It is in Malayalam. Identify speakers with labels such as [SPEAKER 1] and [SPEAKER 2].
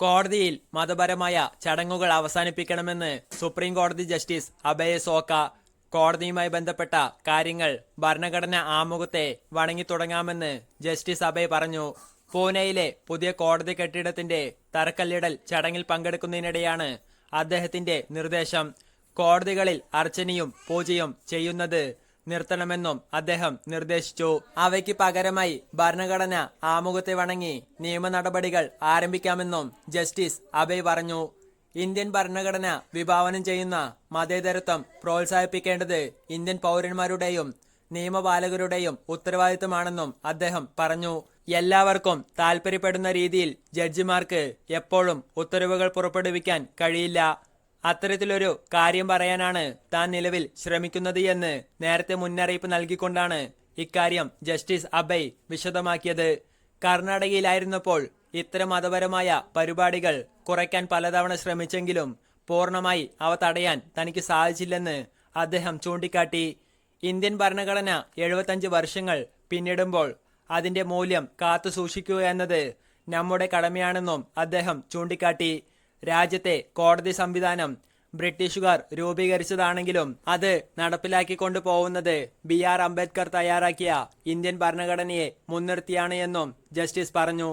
[SPEAKER 1] കോടതിയിൽ മതപരമായ ചടങ്ങുകൾ അവസാനിപ്പിക്കണമെന്ന് സുപ്രീം കോടതി ജസ്റ്റിസ് അഭയ സോക്ക കോടതിയുമായി ബന്ധപ്പെട്ട കാര്യങ്ങൾ ഭരണഘടന ആമുഖത്തെ വണങ്ങി തുടങ്ങാമെന്ന് ജസ്റ്റിസ് അഭയ് പറഞ്ഞു. പൂനെയിലെ പുതിയ കോടതി കെട്ടിടത്തിന്റെ തറക്കല്ലിടൽ ചടങ്ങിൽ പങ്കെടുക്കുന്നതിനിടെയാണ് അദ്ദേഹത്തിന്റെ നിർദ്ദേശം. കോടതികളിൽ അർച്ചനയും പൂജയും ചെയ്യുന്നത് നിർത്തണമെന്നും അദ്ദേഹം നിർദ്ദേശിച്ചു. അവയ്ക്ക് പകരമായി ഭരണഘടന ആമുഖത്തെ വണങ്ങി നിയമ നടപടികൾ ആരംഭിക്കാമെന്നും ജസ്റ്റിസ് അഭയ് പറഞ്ഞു. ഇന്ത്യൻ ഭരണഘടന വിഭാവനം ചെയ്യുന്ന മതേതരത്വം പ്രോത്സാഹിപ്പിക്കേണ്ടത് ഇന്ത്യൻ പൗരന്മാരുടെയും നിയമപാലകരുടെയും ഉത്തരവാദിത്തമാണെന്നും അദ്ദേഹം പറഞ്ഞു. എല്ലാവർക്കും താൽപ്പര്യപ്പെടുന്ന രീതിയിൽ ജഡ്ജിമാർക്ക് എപ്പോഴും ഉത്തരവുകൾ പുറപ്പെടുവിക്കാൻ കഴിയില്ല. അത്തരത്തിലൊരു കാര്യം പറയാനാണ് താൻ നിലവിൽ ശ്രമിക്കുന്നത് എന്ന് നേരത്തെ മുന്നറിയിപ്പ് നൽകിക്കൊണ്ടാണ് ഇക്കാര്യം ജസ്റ്റിസ് അബയ് വിശദമാക്കിയത്. കർണാടകയിലായിരുന്നപ്പോൾ ഇത്തരം മതപരമായ പരിപാടികൾ കുറയ്ക്കാൻ പലതവണ ശ്രമിച്ചെങ്കിലും പൂർണമായി അവ തടയാൻ തനിക്ക് സാധിച്ചില്ലെന്ന് അദ്ദേഹം ചൂണ്ടിക്കാട്ടി. ഇന്ത്യൻ ഭരണഘടന എഴുപത്തഞ്ച് വർഷങ്ങൾ പിന്നിടുമ്പോൾ അതിന്റെ മൂല്യം കാത്തു സൂക്ഷിക്കുക എന്നത് നമ്മുടെ കടമയാണെന്നും അദ്ദേഹം ചൂണ്ടിക്കാട്ടി. രാജ്യത്തെ കോടതി സംവിധാനം ബ്രിട്ടീഷുകാർ രൂപീകരിച്ചതാണെങ്കിലും അത് നടപ്പിലാക്കിക്കൊണ്ടു പോകുന്നത് ബി ആർ അംബേദ്കർ തയ്യാറാക്കിയ ഇന്ത്യൻ ഭരണഘടനയെ മുൻനിർത്തിയാണ് എന്നും ജസ്റ്റിസ് പറഞ്ഞു.